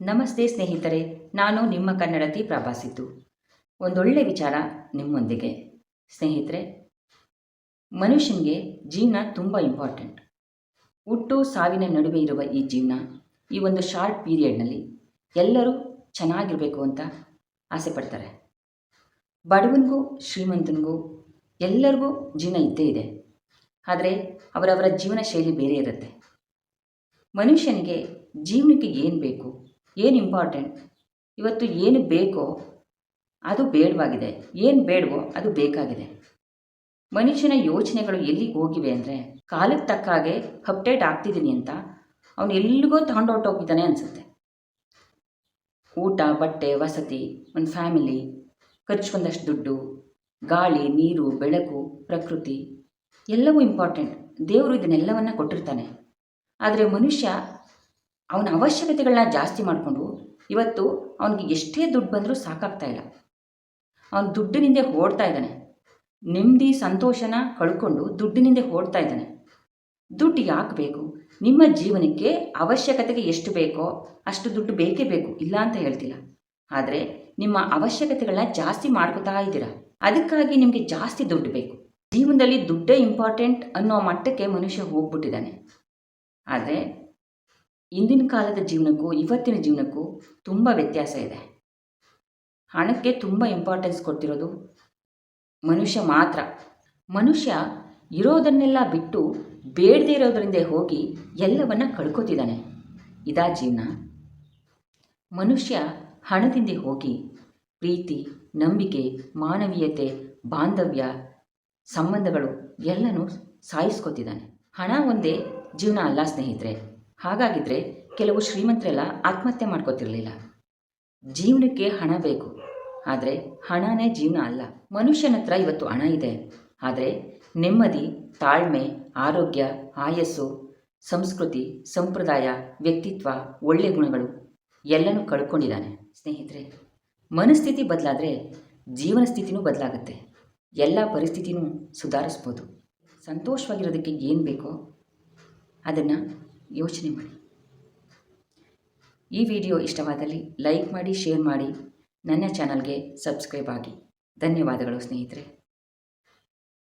ನಮಸ್ತೆ ಸ್ನೇಹಿತರೆ, ನಾನು ನಿಮ್ಮ ಕನ್ನಡತಿ ಪ್ರಭಾಸಿದ್ದು ಒಂದೊಳ್ಳೆ ವಿಚಾರ ನಿಮ್ಮೊಂದಿಗೆ. ಸ್ನೇಹಿತರೆ, ಮನುಷ್ಯನಿಗೆ ಜೀವನ ತುಂಬ ಇಂಪಾರ್ಟೆಂಟ್ ಹುಟ್ಟು ಸಾವಿನ ನಡುವೆ ಇರುವ ಈ ಜೀವನ, ಈ ಒಂದು ಶಾರ್ಟ್ ಪೀರಿಯಡ್ನಲ್ಲಿ ಎಲ್ಲರೂ ಚೆನ್ನಾಗಿರಬೇಕು ಅಂತ ಆಸೆ ಪಡ್ತಾರೆ ಬಡವನಿಗೂ, ಶ್ರೀಮಂತನಿಗೂ ಎಲ್ಲರಿಗೂ ಜೀವನ ಇದ್ದೇ ಇದೆ. ಆದರೆ ಅವರವರ ಜೀವನ ಶೈಲಿ ಬೇರೆ ಇರುತ್ತೆ. ಮನುಷ್ಯನಿಗೆ ಜೀವನಕ್ಕೆ ಏನು ಬೇಕು? ಏನು ಇಂಪಾರ್ಟೆಂಟ್ ಇವತ್ತು ಏನು ಬೇಕೋ ಅದು ಬೇಡವಾಗಿದೆ. ಏನು ಬೇಡವೋ ಅದು ಬೇಕಾಗಿದೆ. ಮನುಷ್ಯನ ಯೋಚನೆಗಳು ಎಲ್ಲಿಗೆ ಹೋಗಿವೆ ಅಂದರೆ ಕಾಲಕ್ಕೆ ತಕ್ಕ ಹಾಗೆ ಅಪ್ಡೇಟ್ ಆಗ್ತಿದ್ದೀನಿ ಅಂತ ಅವನು ಎಲ್ಲಿಗೋ ತಗೊಂಡೊಟ್ಟೋಗಿದ್ದಾನೆ ಅನಿಸುತ್ತೆ. ಊಟ, ಬಟ್ಟೆ, ವಸತಿ, ಒಂದು ಫ್ಯಾಮಿಲಿ ಖರ್ಚ್ಕೊಂಡಷ್ಟು ದುಡ್ಡು, ಗಾಳಿ, ನೀರು, ಬೆಳಕು, ಪ್ರಕೃತಿ ಎಲ್ಲವೂ ಇಂಪಾರ್ಟೆಂಟ್ ದೇವರು ಇದನ್ನೆಲ್ಲವನ್ನು ಕೊಟ್ಟಿರ್ತಾನೆ. ಆದರೆ ಮನುಷ್ಯ ಅವನ ಅವಶ್ಯಕತೆಗಳನ್ನ ಜಾಸ್ತಿ ಮಾಡಿಕೊಂಡು ಇವತ್ತು ಅವನಿಗೆ ಎಷ್ಟೇ ದುಡ್ಡು ಬಂದರೂ ಸಾಕಾಗ್ತಾ ಇಲ್ಲ. ಅವನು ದುಡ್ಡಿನಿಂದ ಓಡ್ತಾ ಇದ್ದಾನೆ. ನೆಮ್ಮದಿ, ಸಂತೋಷನ ಕಳ್ಕೊಂಡು ದುಡ್ಡಿನಿಂದ ಓಡ್ತಾ ಇದ್ದಾನೆ. ದುಡ್ಡು ಯಾಕೆ ಬೇಕು? ನಿಮ್ಮ ಜೀವನಕ್ಕೆ ಅವಶ್ಯಕತೆಗೆ ಎಷ್ಟು ಬೇಕೋ ಅಷ್ಟು ದುಡ್ಡು ಬೇಕೇ ಬೇಕು, ಇಲ್ಲ ಅಂತ ಹೇಳ್ತಿಲ್ಲ. ಆದರೆ ನಿಮ್ಮ ಅವಶ್ಯಕತೆಗಳನ್ನ ಜಾಸ್ತಿ ಮಾಡ್ಕೋತಾ ಇದ್ದೀರಾ. ಅದಕ್ಕಾಗಿ ನಿಮಗೆ ಜಾಸ್ತಿ ದುಡ್ಡು ಬೇಕು. ಜೀವನದಲ್ಲಿ ದುಡ್ಡೇ ಇಂಪಾರ್ಟೆಂಟ್ ಅನ್ನೋ ಮಟ್ಟಕ್ಕೆ ಮನುಷ್ಯ ಹೋಗ್ಬಿಟ್ಟಿದ್ದಾನೆ. ಆದರೆ ಇಂದಿನ ಕಾಲದ ಜೀವನಕ್ಕೂ ಇವತ್ತಿನ ಜೀವನಕ್ಕೂ ತುಂಬ ವ್ಯತ್ಯಾಸ ಇದೆ. ಹಣಕ್ಕೆ ತುಂಬ ಇಂಪಾರ್ಟೆನ್ಸ್ ಕೊಡ್ತಿರೋದು ಮನುಷ್ಯ ಮಾತ್ರ. ಮನುಷ್ಯ ಇರೋದನ್ನೆಲ್ಲ ಬಿಟ್ಟು ಬೇಡದೇ ಇರೋದರಿಂದ ಹೋಗಿ ಎಲ್ಲವನ್ನ ಕಳ್ಕೊತಿದ್ದಾನೆ. ಇದಾ ಜೀವನ. ಮನುಷ್ಯ ಹಣದಿಂದ ಹೋಗಿ ಪ್ರೀತಿ, ನಂಬಿಕೆ, ಮಾನವೀಯತೆ, ಬಾಂಧವ್ಯ, ಸಂಬಂಧಗಳು ಎಲ್ಲನೂ ಸಾಯಿಸ್ಕೊತಿದ್ದಾನೆ. ಹಣ ಒಂದೇ ಜೀವನ ಅಲ್ಲ ಸ್ನೇಹಿತರೆ. ಹಾಗಾಗಿದ್ದರೆ ಕೆಲವು ಶ್ರೀಮಂತರೆಲ್ಲ ಆತ್ಮಹತ್ಯೆ ಮಾಡ್ಕೋತಿರ್ಲಿಲ್ಲ. ಜೀವನಕ್ಕೆ ಹಣ ಬೇಕು. ಆದರೆ ಹಣನೇ ಜೀವನ ಅಲ್ಲ. ಮನುಷ್ಯನ ಹತ್ರ ಇವತ್ತು ಹಣ ಇದೆ. ಆದರೆ ನೆಮ್ಮದಿ, ತಾಳ್ಮೆ, ಆರೋಗ್ಯ, ಆಯಸ್ಸು, ಸಂಸ್ಕೃತಿ, ಸಂಪ್ರದಾಯ, ವ್ಯಕ್ತಿತ್ವ ಒಳ್ಳೆಯ ಗುಣಗಳು ಎಲ್ಲನೂ ಕಳ್ಕೊಂಡಿದ್ದಾನೆ. ಸ್ನೇಹಿತರೆ, ಮನಸ್ಥಿತಿ ಬದಲಾದರೆ ಜೀವನ ಸ್ಥಿತಿನೂ ಬದಲಾಗುತ್ತೆ. ಎಲ್ಲ ಪರಿಸ್ಥಿತಿನೂ ಸುಧಾರಿಸ್ಬೋದು. ಸಂತೋಷವಾಗಿರೋದಕ್ಕೆ ಏನು ಬೇಕೋ ಅದನ್ನು ಯೋಚನೆ ಮಾಡಿ. ಈ ವಿಡಿಯೋ ಇಷ್ಟವಾದಲ್ಲಿ ಲೈಕ್ ಮಾಡಿ, ಶೇರ್ ಮಾಡಿ. ನನ್ನ ಚಾನಲ್ಗೆ ಸಬ್ಸ್ಕ್ರೈಬ್ ಆಗಿ. ಧನ್ಯವಾದಗಳು ಸ್ನೇಹಿತರೆ.